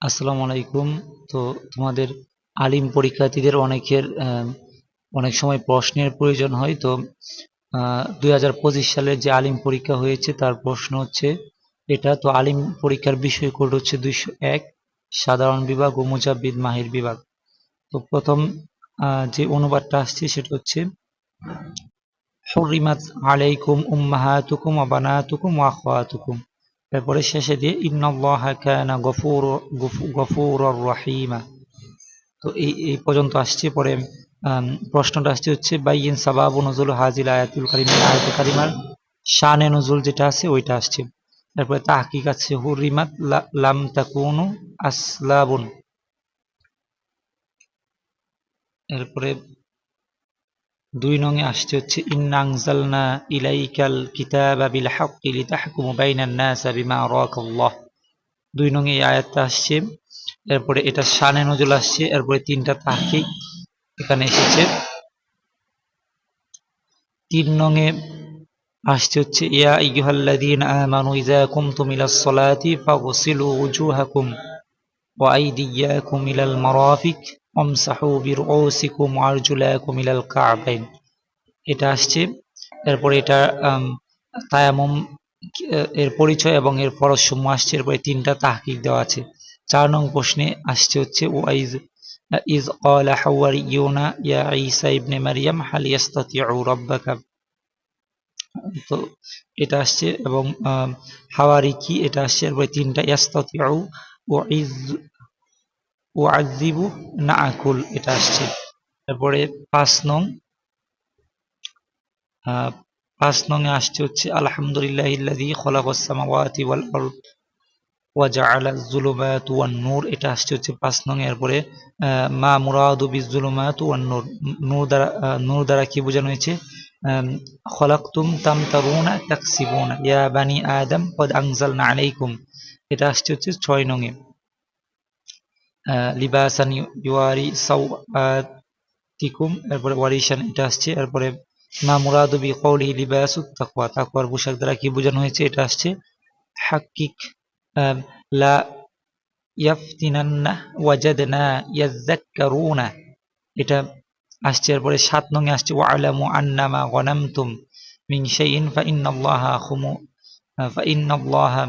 আসসালামু আলাইকুম। তো তোমাদের আলিম পরীক্ষার্থীদের অনেকের অনেক সময় প্রশ্নের প্রয়োজন হয়। তো দুই হাজার পঁচিশ সালের যে আলিম পরীক্ষা হয়েছে, তার প্রশ্ন হচ্ছে এটা। তো আলিম পরীক্ষার বিষয় কোড হচ্ছে দুইশো এক, সাধারণ বিভাগ ও মুজাব্বিদ মাহির বিভাগ। তো প্রথম যে অনুবাদটা আসছে সেটা হচ্ছে, হুরিমাত আলাইকুম উম্মাহাতুকুম ওয়া বানাতুকুম ওয়া আখওয়াতুকুম। তারপরে শেষে দিয়ে, ইন্নাল্লাহা কানা গফুর রহিমা। তো এই এই পর্যন্ত আসছে। পরে প্রশ্নটা আসছে হচ্ছে, বাইয়িন সাবাবু নজুল হাজিল আয়াতুল কারিমা, আয়াতুল কারিমার শানে নজুল যেটা আছে, ওইটা আসছে। তারপরে তাহকিক আছে, হুরিমাত লাম তাকুনু আসলাবুন। এরপরে দুই নঙে আসছে হচ্ছে, ইন্না আনজালনা ইলাইকাল কিতাবা বিল হাক্কি লিতাহকুমু বাইনান নাস বিমা আরাকাল্লাহ। দুই নঙে এই আয়াতটা আসছে, এরপরে এটা শানে নজুল আসছে, এরপরে তিনটা তাহকিক এখানে এসেছে। তিন নঙে আসছে হচ্ছে, ইয়া আইয়ুহাল্লাযীনা আমানু ইযা কুমতুম ইলাস সালাতি ফাগসিলু ওয়া আইদিয়াকুম ইলাল মারাফিক। ওয়ামসাহু বিরউসিকুম ওয়া আরজুলাকুম ইলাল কা'বাইন এটা আসছে। এরপরে এটা আম, তায়াম্মুম এর পরিচয় এবং এর ফরজসমূহ আসছে। এরপরে তিনটা তাহকিক দেওয়া আছে। চার নং প্রশ্নে আসছে হচ্ছে ওয়াইজ ইজ ক্বালা হাওয়ারিয়ুনা ইয়া ঈসা ইবনে মারইয়াম হাল ইয়াস্তাতিউ রাব্বাকা? তো এটা আসছে এবং হাওয়ারি কি? এটা আসছে। এরপরে তিনটা ইয়াস্তাতিউ ওয়াইজ ওয়াযিবু নাআকুল, এটা আসছে। তারপরে পাঁচ নং পাঁচ নং এ আসছে হচ্ছে আলহামদুলিল্লাহিল্লাযী খলাকাস সামাওয়াতি ওয়াল আরদ নূর, এটা আসছে হচ্ছে পাঁচ নং এরপরে মা মুরাদু বিযুলুমাত ওয়ান নূর নূর দ্বারা নূর দ্বারা কি বোঝানো হয়েছে? খলাকতুম তামতারুনা তাকসিবুনা, ইয়া বানি আদম কদ আনজালনা আলাইকুম, এটা আসছে হচ্ছে ছয় নং এ। লিবাসান ইউয়ারি সাওআতিকুম এরপরে ওয়ারিশান এটা আসছে এরপরে মা মুরাদু বি কওলিহি লিবাসুত তাকওয়া তাকওয়ার পোশাক দ্বারা কি বোঝানো হয়েছে? এটা আসছে হাক্কিক আম, লা ইয়াফতিনান্না ওয়াজাদনা ইয়াযাক্কারুনা এটা আসছে এরপরে সাত নঙে আসছে ওয়ালামু আন্নামা গনামতুম মিন শাইইন ফাইন্নাল্লাহা খুমু ফাইন্নাল্লাহা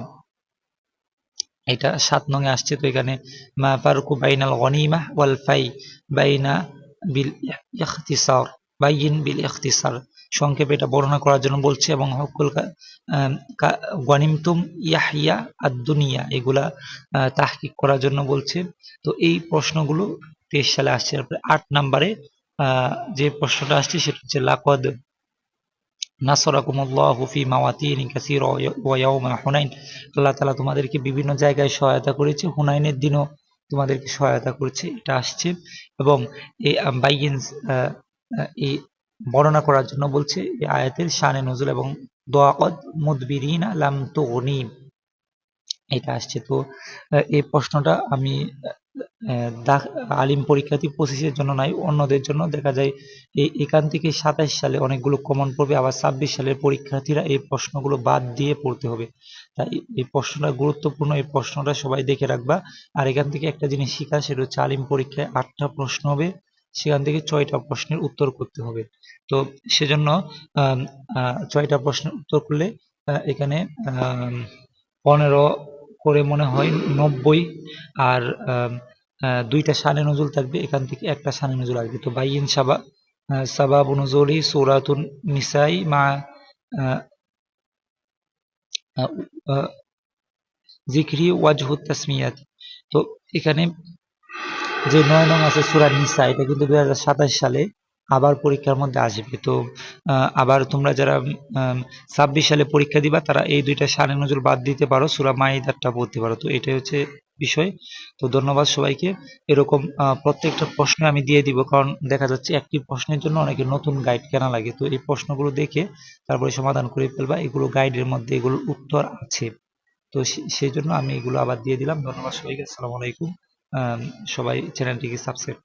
এটা সাত নঙে আসছে, তো এখানে মা ফারকু বাইনাল গনিমা ওয়াল ফাই বাইনা বিল ইখতিসার, বাইন বিল ইখতিসার। সংক্ষেপে এটা বর্ণনা করার জন্য বলছে, এবং হকুল গনিমতুম ইয়াহিয়া আর দুনিয়া এগুলা তাহকিক করার জন্য বলছে। তো এই প্রশ্নগুলো তেইশ সালে আসছে। তারপরে আট নাম্বারে যে প্রশ্নটা আসছে সেটা হচ্ছে, লাকদ নাসরাকুমুল্লাহু ফি মাওয়াতিন কাসীরা ওয়া ইয়াউমা হুনাইন। আল্লাহ তাআলা তোমাদেরকে বিভিন্ন জায়গায় সহায়তা করেছে হুনাইনের দিনও তোমাদেরকে সহায়তা করেছে এটা আসছে। এবং এই আহ, এই বর্ণনা করার জন্য বলছে এই আয়াতের শানে নজুল এবং দোয়াকদ মুদবিরিনা লাম তুগনি। এটা আসছে। তো এই প্রশ্নটা আমি আলিম পরীক্ষার্থী পঁচিশের জন্য নাই, অন্যদের জন্য। দেখা যায় এই এখান থেকে সাতাশ সালে অনেকগুলো কমন পড়বে, আবার ছাব্বিশ সালের পরীক্ষার্থীরা এই প্রশ্নগুলো বাদ দিয়ে পড়তে হবে। তাই এই প্রশ্নটা গুরুত্বপূর্ণ, এই প্রশ্নটা সবাই দেখে রাখবা। আর এখান থেকে একটা জিনিস শিখা, সেটা হচ্ছে আলিম পরীক্ষায় আটটা প্রশ্ন হবে, সেখান থেকে ছয়টা প্রশ্নের উত্তর করতে হবে। তো সেজন্য ছয়টা প্রশ্নের উত্তর করলে এখানে পনেরো করে মনে হয়, নব্বই। আর দুইটা সানে নজুল থাকবে, এখান থেকে একটা সানে নজুল আসবে। তো বাইন সাবা সাবাবু নজুলি সূরাতুন নিসাই মা জিকরি ওয়াজহু তাসমিয়াত। তো এখানে যে নয় নং আছে সুরা নিসা, এটা কিন্তু দুই হাজার সাতাশ সালে আবার পরীক্ষার মধ্যে আসবে। তো আবার তোমরা যারা ছাব্বিশ সালে পরীক্ষা দিবা, তারা এই দুইটা সানে নজর বাদ দিতে পারো, সূরা মাইদারটা পড়তে পারো। তো এটাই হচ্ছে বিষয়। তো ধন্যবাদ সবাইকে। এরকম প্রত্যেকটা প্রশ্ন আমি দিয়ে দিব, কারণ দেখা যাচ্ছে একটি প্রশ্নের জন্য অনেকে নতুন গাইড কেনা লাগে। তো এই প্রশ্নগুলো দেখে তারপরে সমাধান করে ফেলবা। এগুলো গাইডের মধ্যে এগুলোর উত্তর আছে। তো সেই জন্য আমি এগুলো আবার দিয়ে দিলাম। ধন্যবাদ সবাইকে। আসসালামু আলাইকুম। সবাই চ্যানেলটিকে সাবস্ক্রাইব